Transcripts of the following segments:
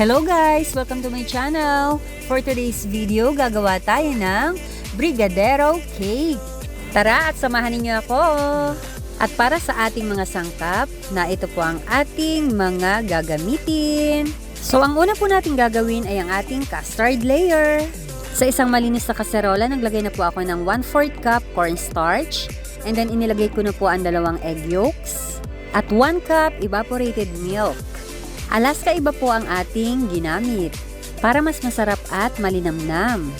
Hello guys! Welcome to my channel! For today's video, gagawa tayo ng Brigadero Cake. Tara at samahan ninyo ako! At para sa ating mga sangkap, na ito po ang ating mga gagamitin. So ang una po natin gagawin ay ang ating custard layer. Sa isang malinis na kaserola, naglagay na po ako ng 1/4 cup cornstarch. And then inilagay ko na po ang dalawang egg yolks. At 1 cup evaporated milk. Alaska iba po ang ating ginamit para mas masarap at malinamnam.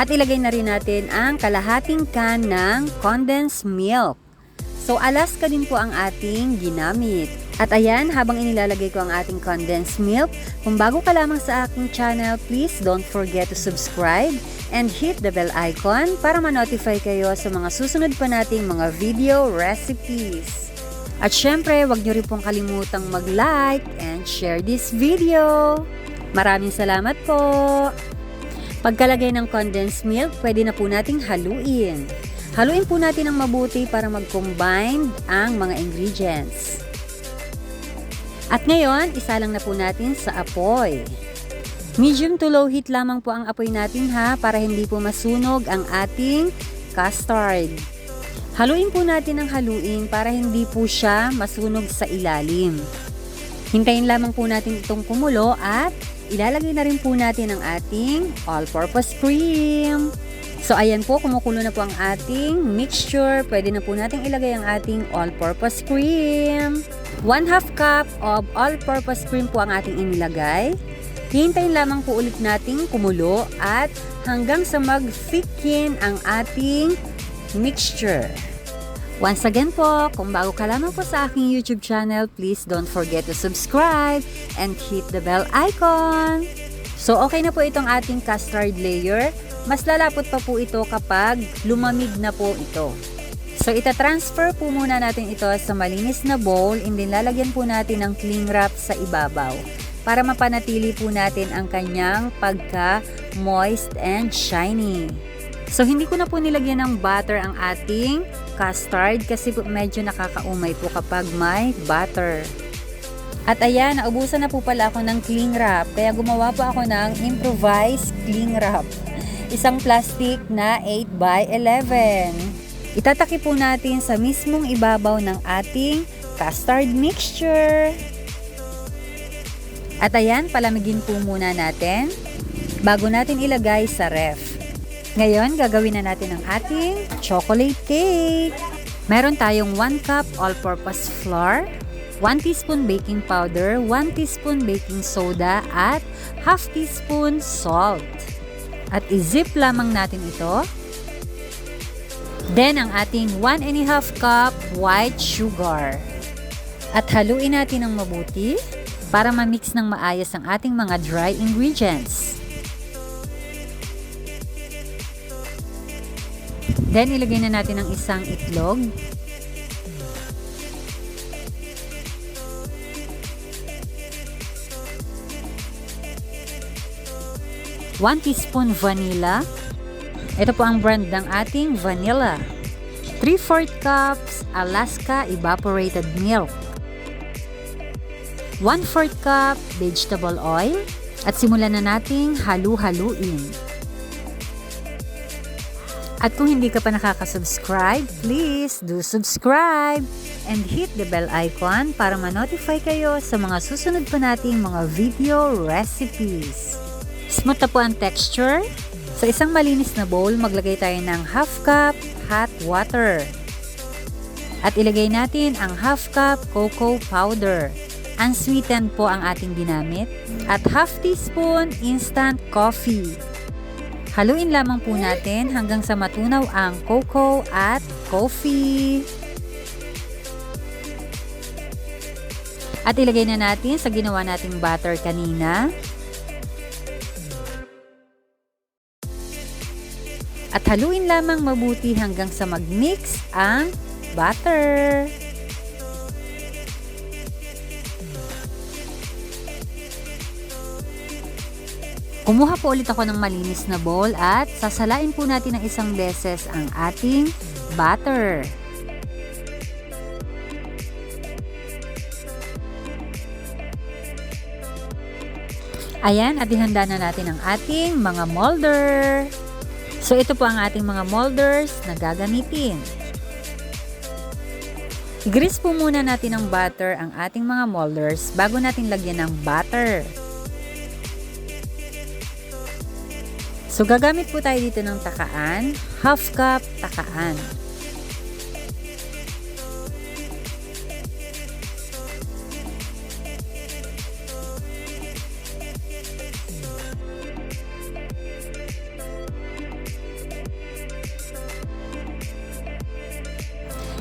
At ilagay na rin natin ang kalahating can ng condensed milk. So Alaska din po ang ating ginamit. At ayan, habang inilalagay ko ang ating condensed milk, kung bago ka lamang sa aking channel, please don't forget to subscribe and hit the bell icon para ma-notify kayo sa mga susunod pa nating mga video recipes. At syempre, wag nyo rin pong kalimutang mag-like and share this video. Maraming salamat po! Pagkalagay ng condensed milk, pwede na po nating haluin. Haluin po natin ng mabuti para mag-combine ang mga ingredients. At ngayon, isa lang na po natin sa apoy. Medium to low heat lamang po ang apoy natin ha para hindi po masunog ang ating custard. Haluin po natin ang haluin para hindi po siya masunog sa ilalim. Hintayin lamang po natin itong kumulo at ilalagay na rin po natin ang ating all-purpose cream. So ayan po, kumukulo na po ang ating mixture. Pwede na po natin ilagay ang ating all-purpose cream. 1 half cup of all-purpose cream po ang ating inilagay. Hintayin lamang po ulit nating kumulo at hanggang sa mag-thicken ang ating mixture. Once again po, kung bago ka lamang po sa aking YouTube channel, please don't forget to subscribe and hit the bell icon. So okay na po itong ating custard layer. Mas lalapot pa po ito kapag lumamig na po ito. So ita-transfer po muna natin ito sa malinis na bowl and then lalagyan po natin ng cling wrap sa ibabaw para mapanatili po natin ang kanyang pagka-moist and shiny. So hindi ko na po nilagyan ng butter ang ating custard kasi medyo nakakaumay po kapag may butter. At ayan, naubusan na po pala ako ng cling wrap kaya gumawa po ako ng improvised cling wrap. Isang plastic na 8 by 11. Itataki po natin sa mismong ibabaw ng ating custard mixture. At ayan, palamigin po muna natin bago natin ilagay sa ref. Ngayon, gagawin na natin ang ating chocolate cake. Meron tayong 1 cup all-purpose flour, 1 teaspoon baking powder, 1 teaspoon baking soda, at half teaspoon salt. At i-zip lamang natin ito. Then, ang ating 1 and a half cup white sugar. At haluin natin ng mabuti para ma-mix ng maayos ang ating mga dry ingredients. Then, ilagay na natin ang isang itlog. One teaspoon vanilla. Ito po ang brand ng ating vanilla. 3-4 cups Alaska evaporated milk. 1-4 cup vegetable oil. At simulan na nating halu-haluin. At kung hindi ka pa nakaka-subscribe, please do subscribe and hit the bell icon para ma-notify kayo sa mga susunod pa nating mga video recipes. Smooth na po ang texture. Sa isang malinis na bowl, maglagay tayo ng half cup hot water. At ilagay natin ang half cup cocoa powder. Unsweetened po ang ating ginamit. At half teaspoon instant coffee. Haluin lamang po natin hanggang sa matunaw ang cocoa at coffee. At ilagay na natin sa ginawa nating butter kanina. At haluin lamang mabuti hanggang sa mag-mix ang butter. Kumuha po ulit ako ng malinis na bowl at sasalain po natin ng isang beses ang ating butter. Ayan, at ihanda na natin ang ating mga molder. So, ito po ang ating mga molders na gagamitin. I-grease po muna natin ng butter ang ating mga molders bago natin lagyan ng butter. So, gagamit po tayo dito ng takaan, half cup takaan.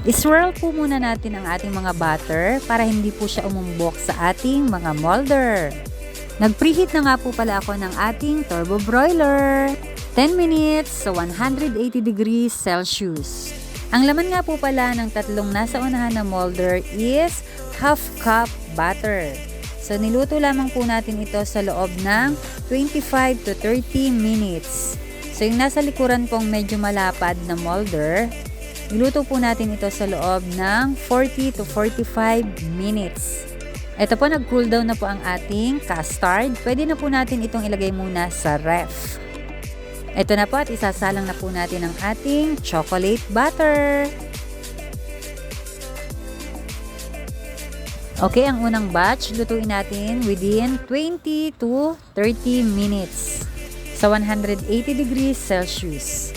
I-swirl po muna natin ang ating mga butter para hindi po siya umumbok sa ating mga molder. Nag-preheat na nga po pala ako ng ating turbo broiler. 10 minutes sa 180 degrees Celsius. Ang laman nga po pala ng tatlong nasa unahan na molder is half cup butter. So niluto lamang po natin ito sa loob ng 25 to 30 minutes. So yung nasa likuran pong medyo malapad na molder, Niluto po natin ito sa loob ng 40 to 45 minutes. Ito po, nag-cool down na po ang ating custard. Pwede na po natin itong ilagay muna sa ref. Ito na po at isasalang na po natin ang ating chocolate butter. Okay, ang unang batch, lutuin natin within 20 to 30 minutes sa 180 degrees Celsius.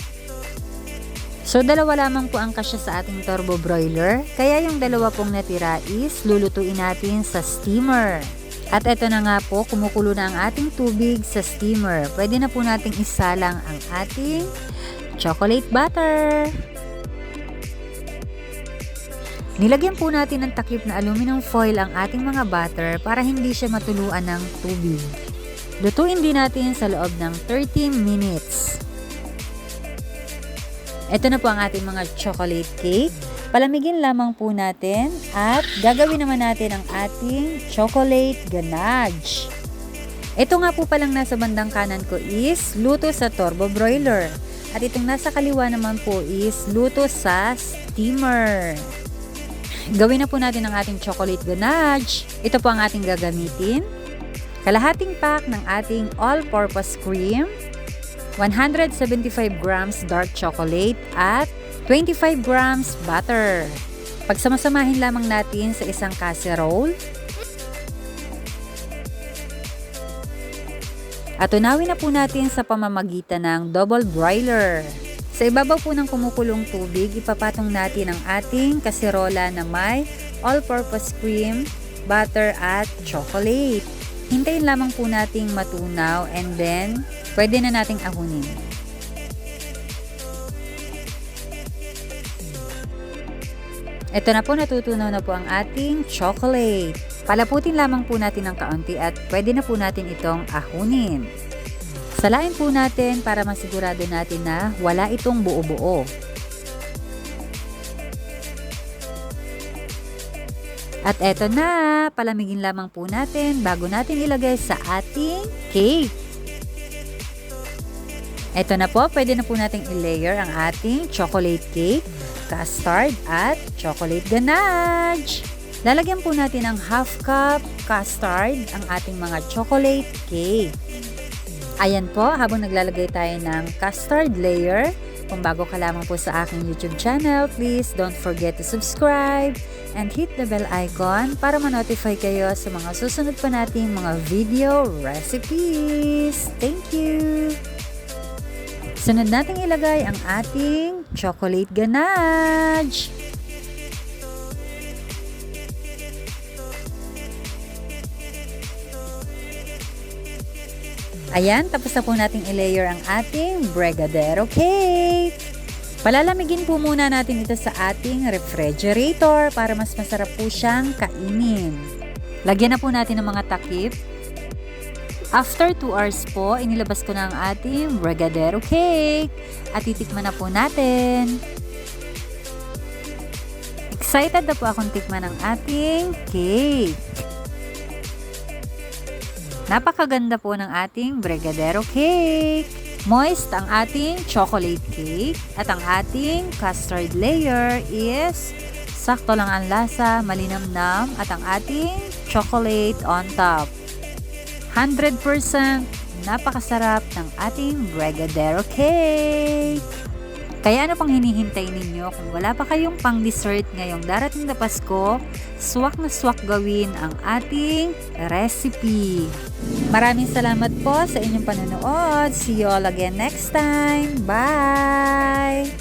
So, dalawa lamang po ang kasya sa ating turbo broiler. Kaya yung dalawa pong natira is lulutuin natin sa steamer. At ito na nga po, kumukulo na ang ating tubig sa steamer. Pwede na po nating isalang ang ating chocolate butter. Nilagyan po natin ng takip na aluminum foil ang ating mga butter para hindi siya matuluan ng tubig. Lutuin din natin sa loob ng 30 minutes. Ito na po ang ating mga chocolate cake. Palamigin lamang po natin at gagawin naman natin ang ating chocolate ganache. Ito nga po palang nasa bandang kanan ko is luto sa turbo broiler. At itong nasa kaliwa naman po is luto sa steamer. Gawin na po natin ang ating chocolate ganache. Ito po ang ating gagamitin. Kalahating pack ng ating all-purpose cream, 175 grams dark chocolate at 25 grams butter. Pagsamasamahin lamang natin sa isang casserole. At tunawin na po natin sa pamamagitan ng double broiler. Sa ibabaw po ng kumukulong tubig, ipapatong natin ang ating kaserola na may all-purpose cream, butter at chocolate. Hintayin lamang po nating matunaw and then pwede na nating ahunin. Ito na po, natutunaw na po ang ating chocolate. Palaputin lamang po natin ng kaunti at pwede na po natin itong ahunin. Salain po natin para masigurado natin na wala itong buo-buo. At eto na, palamigin lamang po natin bago natin ilagay sa ating cake. Ito na po, pwede na po nating i-layer ang ating chocolate cake, custard at chocolate ganache. Lalagyan po natin ng half cup custard ang ating mga chocolate cake. Ayan po, habang naglalagay tayo ng custard layer, kung bago ka lamang po sa aking YouTube channel, please don't forget to subscribe and hit the bell icon para ma-notify kayo sa mga susunod pa nating mga video recipes. Thank you! Sunod nating ilagay ang ating chocolate ganache. Ayan, tapos na po nating i-layer ang ating brigadeiro cake. Palalamigin po muna natin ito sa ating refrigerator para mas masarap po siyang kainin. Lagyan na po natin ng mga takip. After 2 hours po, inilabas ko na ang ating brigadeiro cake at titikman na po natin. Excited na po akong tikman ang ating cake. Napakaganda po ng ating brigadeiro cake. Moist ang ating chocolate cake at ang ating custard layer is sakto lang ang lasa, malinamnam at ang ating chocolate on top. 100% napakasarap ng ating Brigadeiro cake. Kaya ano pang hinihintay ninyo kung wala pa kayong pang dessert ngayong darating na Pasko, swak na swak gawin ang ating recipe. Maraming salamat po sa inyong panonood. See you all again next time. Bye!